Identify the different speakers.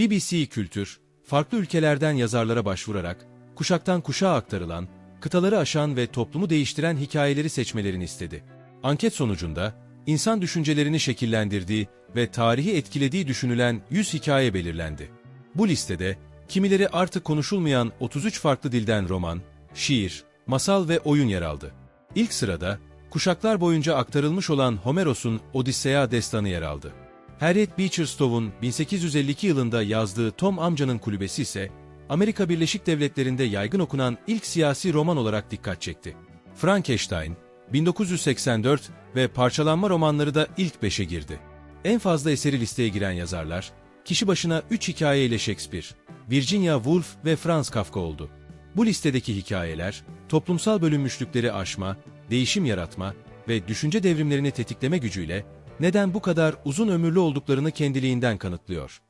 Speaker 1: BBC Kültür, farklı ülkelerden yazarlara başvurarak, kuşaktan kuşağa aktarılan, kıtaları aşan ve toplumu değiştiren hikayeleri seçmelerini istedi. Anket sonucunda, insan düşüncelerini şekillendirdiği ve tarihi etkilediği düşünülen 100 hikaye belirlendi. Bu listede, kimileri artık konuşulmayan 33 farklı dilden roman, şiir, masal ve oyun yer aldı. İlk sırada, kuşaklar boyunca aktarılmış olan Homeros'un Odisseia destanı yer aldı. Harriet Beecher Stowe'un 1852 yılında yazdığı Tom amcanın kulübesi ise, Amerika Birleşik Devletleri'nde yaygın okunan ilk siyasi roman olarak dikkat çekti. Frankenstein, 1984 ve parçalanma romanları da ilk beşe girdi. En fazla eseri listeye giren yazarlar, kişi başına 3 hikaye ile Shakespeare, Virginia Woolf ve Franz Kafka oldu. Bu listedeki hikayeler, toplumsal bölünmüşlükleri aşma, değişim yaratma ve düşünce devrimlerini tetikleme gücüyle neden bu kadar uzun ömürlü olduklarını kendiliğinden kanıtlıyor.